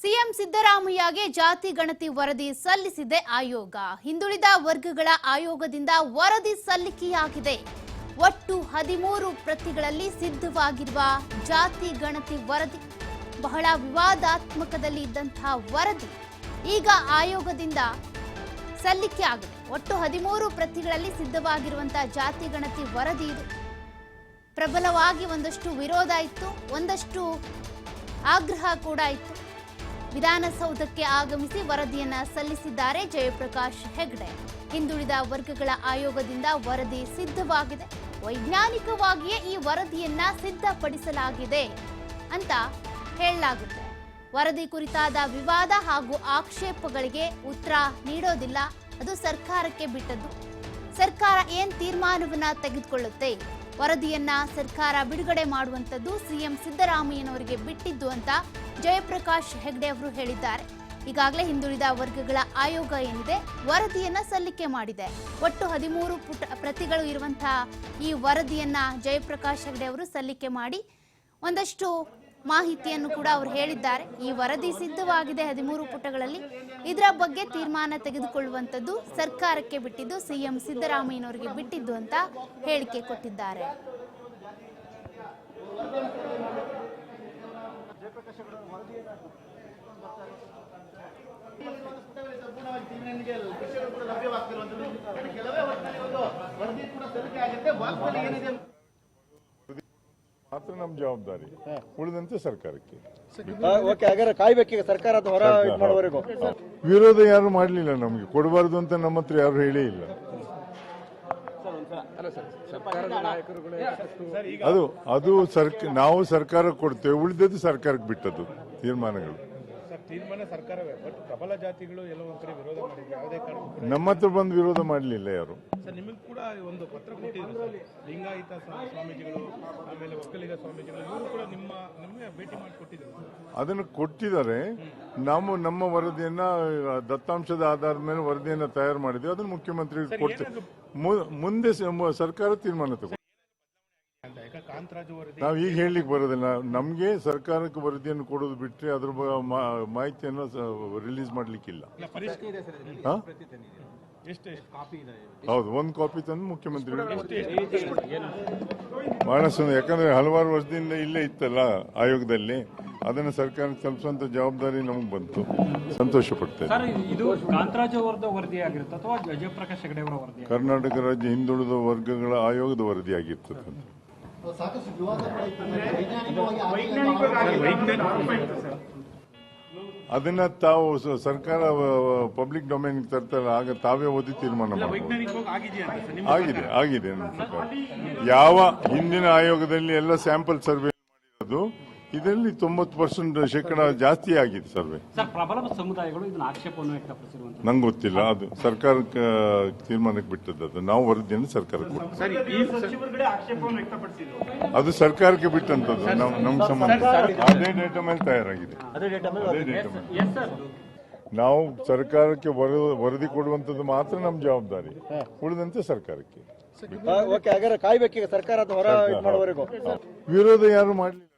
CM ಸಿದ್ದರಾಮಯ್ಯಗೆ ಜಾತಿ ಗಣತಿ ವರದಿ ಸಲ್ಲಿಸಿದೆ ಆಯೋಗ. ಹಿಂದುಳಿದ ವರ್ಗಗಳ ಆಯೋಗದಿಂದ ವರದಿ ಸಲ್ಲಿಕೆಯಾಗಿದೆ. ಒಟ್ಟು ಹದಿಮೂರು ಪ್ರತಿಗಳಲ್ಲಿ ಸಿದ್ಧವಾಗಿರುವ ಜಾತಿ ಗಣತಿ ವರದಿ ಬಹಳ ವಿವಾದಾತ್ಮಕದಲ್ಲಿ ಇದ್ದಂತಹ ವರದಿ ಈಗ ಆಯೋಗದಿಂದ ಸಲ್ಲಿಕೆ ಆಗಿದೆ. ಒಟ್ಟು ಹದಿಮೂರು ಪ್ರತಿಗಳಲ್ಲಿ ಸಿದ್ಧವಾಗಿರುವಂತಹ ಜಾತಿ ಗಣತಿ ವರದಿ ಇದು. ಪ್ರಬಲವಾಗಿ ಒಂದಷ್ಟು ವಿರೋಧ ಇತ್ತು, ಒಂದಷ್ಟು ಆಗ್ರಹ ಕೂಡ ಇತ್ತು. ವಿಧಾನಸೌಧಕ್ಕೆ ಆಗಮಿಸಿ ವರದಿಯನ್ನ ಸಲ್ಲಿಸಿದ್ದಾರೆ ಜಯಪ್ರಕಾಶ್ ಹೆಗ್ಡೆ. ಹಿಂದುಳಿದ ವರ್ಗಗಳ ಆಯೋಗದಿಂದ ವರದಿ ಸಿದ್ಧವಾಗಿದೆ. ವೈಜ್ಞಾನಿಕವಾಗಿಯೇ ಈ ವರದಿಯನ್ನ ಸಿದ್ಧಪಡಿಸಲಾಗಿದೆ ಅಂತ ಹೇಳಲಾಗುತ್ತೆ. ವರದಿ ಕುರಿತಾದ ವಿವಾದ ಹಾಗೂ ಆಕ್ಷೇಪಗಳಿಗೆ ಉತ್ತರ ನೀಡೋದಿಲ್ಲ. ಅದು ಸರ್ಕಾರಕ್ಕೆ ಬಿಟ್ಟದ್ದು. ಸರ್ಕಾರ ಏನ್ ತೀರ್ಮಾನವನ್ನ ತೆಗೆದುಕೊಳ್ಳುತ್ತೆ? ವರದಿಯನ್ನ ಸರ್ಕಾರ ಬಿಡುಗಡೆ ಮಾಡುವಂತದ್ದು ಸಿಎಂ ಸಿದ್ದರಾಮಯ್ಯನವರಿಗೆ ಬಿಟ್ಟಿದ್ದು ಅಂತ ಜಯಪ್ರಕಾಶ್ ಹೆಗ್ಡೆ ಅವರು ಹೇಳಿದ್ದಾರೆ. ಈಗಾಗಲೇ ಹಿಂದುಳಿದ ವರ್ಗಗಳ ಆಯೋಗ ಏನಿದೆ, ವರದಿಯನ್ನ ಸಲ್ಲಿಕೆ ಮಾಡಿದೆ. ಒಟ್ಟು ಹದಿಮೂರು ಪುಟ ಪ್ರತಿಗಳು ಇರುವಂತಹ ಈ ವರದಿಯನ್ನ ಜಯಪ್ರಕಾಶ್ ಹೆಗ್ಡೆ ಅವರು ಸಲ್ಲಿಕೆ ಮಾಡಿ, ಒಂದಷ್ಟು ಮಾಹಿತಿಯನ್ನು ಕೂಡ ಅವರು ಹೇಳಿದ್ದಾರೆ. ಈ ವರದಿ ಸಿದ್ಧವಾಗಿದೆ ಹದಿಮೂರು ಪುಟಗಳಲ್ಲಿ. ಇದರ ಬಗ್ಗೆ ತೀರ್ಮಾನ ತೆಗೆದುಕೊಳ್ಳುವಂಥದ್ದು ಸರ್ಕಾರಕ್ಕೆ ಬಿಟ್ಟಿದ್ದು, ಸಿಎಂ ಸಿದ್ದರಾಮಯ್ಯನವರಿಗೆ ಬಿಟ್ಟಿದ್ದು ಅಂತ ಹೇಳಿಕೆ ಕೊಟ್ಟಿದ್ದಾರೆ. ಕೆಲವೇ ವರ್ಷದಲ್ಲಿ ಒಂದು ವರದಿ ಕೂಡ ಸಲ್ಲಿಕೆ ಆಗುತ್ತೆ. ವಾಸ್ತವದಲ್ಲಿ ಏನಿದೆ? ಮಾತ್ರ ನಮ್ಮ ಜವಾಬ್ದಾರಿ. ಉಳಿದಂತೆ ಸರ್ಕಾರಕ್ಕೆ. ಓಕೆ ಹಾಗಾದ್ರೆ ಕಾಯ್ಬೇಕೀಗ ಸರ್ಕಾರ ಅದು ಹೊರ ಇದು ಮಾಡೋವರೆಗೂ ವಿರೋಧ ಯಾರು ಮಾಡಲಿಲ್ಲ ನಮಗೆ? ಕೊಡಬಾರ್ದು ಅಂತ ನಮ್ಮ ಹತ್ರ ಯಾರು ಹೇಳೇ ಇಲ್ಲ. ಅದು ಅದು ಸರ್ಕ ನಾವು ಸರ್ಕಾರ ಕೊಡ್ತೇವೆ ಉಳಿದದ್ದು ಸರ್ಕಾರಕ್ಕೆ ಬಿಟ್ಟದ್ದು ತೀರ್ಮಾನಗಳು. ತೀರ್ಮಾನ ಸರ್ಕಾರವೇ? ಬಟ್ ಪ್ರಬಲ ಜಾತಿಗಳು ಎಲ್ಲ ಒಂದ್ ಕಡೆ ವಿರೋಧ ಮಾಡಿದ್ರು ಯಾವುದೇ ಕಾರಣಕ್ಕೂ ಕೂಡ ನಮ್ಮ ಹತ್ರ ಬಂದು ವಿರೋಧ ಮಾಡಲಿಲ್ಲ ಯಾರು? ಸರ್ ನಿಮಗೆ ಕೂಡ ಒಂದು ಪತ್ರ ಕೊಟ್ಟಿದ್ರು ಸರ್. ಲಿಂಗಾಯತ ಸ್ವಾ- ಸ್ವಾಮೀಜಿಗಳು ಆಮೇಲೆ ಒಕ್ಕಲಿಗ ಸ್ವಾಮೀಜಿಗಳು ಇವರು ಕೂಡ ನಿಮ್ಮ ನಿಮಗೆ ಭೇಟಿ ಮಾಡಿ ಕೊಟ್ಟಿದ್ರು ಸರ್. ಅದನ್ನು ಕೊಟ್ಟಿದ್ದಾರೆ. ನಾವು ನಮ್ಮ ವರದಿಯನ್ನ ದತ್ತಾಂಶದ ಆಧಾರದ ಮೇಲೆ ವರದಿಯನ್ನ ತಯಾರು ಮಾಡಿದ್ವಿ. ಅದನ್ನು ಮುಖ್ಯಮಂತ್ರಿ ಕೊಡ್ತೇವೆ. ಮು- ಮುಂದೆ ಸ- ಮು- ಸರ್ಕಾರ ತೀರ್ಮಾನ ತಗೋ ಕಾಂತರಾಜು ವರದಿ ನಾವು ಈಗ ಹೇಳಲಿಕ್ಕೆ ಬರೋದಿಲ್ಲ. ನಮಗೆ ಸರ್ಕಾರಕ್ಕೆ ವರದಿಯನ್ನು ಕೊಡೋದು ಬಿಟ್ಟರೆ ಅದ್ರ ಮಾಹಿತಿಯನ್ನು ರಿಲೀಸ್ ಮಾಡಲಿಕ್ಕಿಲ್ಲ. ಇಲ್ಲ ಪರಿಷ್ಕೃತ ಹಾ? ಎಷ್ಟು ಎಷ್ಟು? ಕಾಪಿ ಇದೆ. ಹೌದು ಒಂದು ಕಾಪಿ ತಂದು ಮುಖ್ಯಮಂತ್ರಿ ಬಹಳ ಸುಂದರ ಯಾಕಂದ್ರೆ ಹಲವಾರು ವರ್ಷದಿಂದ ಇಲ್ಲೇ ಇತ್ತಲ್ಲ ಆಯೋಗದಲ್ಲಿ. ಅದನ್ನು ಸರ್ಕಾರಕ್ಕೆ ತಲುಪಿಸುವಂತ ಜವಾಬ್ದಾರಿ ನಮಗೆ ಬಂತು. ಸಂತೋಷ ಪಡ್ತೇವೆ ವರದಿ ಕರ್ನಾಟಕ ರಾಜ್ಯ ಹಿಂದುಳಿದ ವರ್ಗಗಳ ಆಯೋಗದ ವರದಿಯಾಗಿರ್ತದೆ ಸಾಕಷ್ಟು ವಿವಾದ ಅದನ್ನ ತಾವು ಸರ್ಕಾರ ಪಬ್ಲಿಕ್ ಡೊಮೈನ್ ತರ್ತಾರೆ. ಆಗ ತಾವೇ ಓದಿ ತೀರ್ಮಾನ ಆಗಿದೆ ಆಗಿದೆ ಪ್ರಕಾರ. ಯಾವ ಹಿಂದಿನ ಆಯೋಗದಲ್ಲಿ ಎಲ್ಲ ಸ್ಯಾಂಪಲ್ ಸರ್ವೆ ಮಾಡಿರೋದು ಇದರಲ್ಲಿ ತೊಂಬತ್ತು ಪರ್ಸೆಂಟ್ ಶೇಕಡ ಜಾಸ್ತಿ ಆಗಿದೆ ಸರ್ವೆ. ಸರ್ ಪ್ರಬಲ ಸಮುದಾಯಗಳು ಇದನ್ನ ಆಕ್ಷೇಪವನ್ನು ವ್ಯಕ್ತಪಡಿಸಿರುವಂತಹ ನಂಗೆ ಗೊತ್ತಿಲ್ಲ. ಅದು ಸರ್ಕಾರಕ್ಕೆ ತೀರ್ಮಾನಕ್ಕೆ ಬಿಟ್ಟದ್ದು ಅದು. ನಾವು ವರದಿಯನ್ನು ಸರ್ಕಾರಕ್ಕೆ ಕೊಡ್ತೀವಿ ಸಚಿವರುಗಳೇ ಆಕ್ಷೇಪವನ್ನು ವ್ಯಕ್ತಪಡಿಸಿದ್ರು. ಅದು ಸರ್ಕಾರಕ್ಕೆ ಬಿಟ್ಟಂತದ್ದು. ನಾವು ನಮ್ಮ ಸಂಬಂಧ ಅದೇ ಡೇಟಾ ಮೇಲೆ ತಯಾರಾಗಿದೆ. ಅದೇ ಡೇಟಾ ಮೇಲೆ ಅದೇ ಡೇಟಾ ಮೇಲೆ. ಎಸ್ ಸರ್ ನಾವು ಸರ್ಕಾರಕ್ಕೆ ವರ- ವರದಿ ಕೊಡುವಂತದ್ದು ಮಾತ್ರ ನಮ್ಮ ಜವಾಬ್ದಾರಿ. ಉಳಿದಂತೆ ಸರ್ಕಾರಕ್ಕೆ. ಓಕೆ ಹಾಗಾದ್ರೆ ಕಾಯ್ಬೇಕೀಗ ಸರ್ಕಾರ. ಅದು ಹೊರ ಮಾಡೋವರೆಗೂ ವಿರೋಧ ಯಾರು ಮಾಡಲಿಲ್ಲ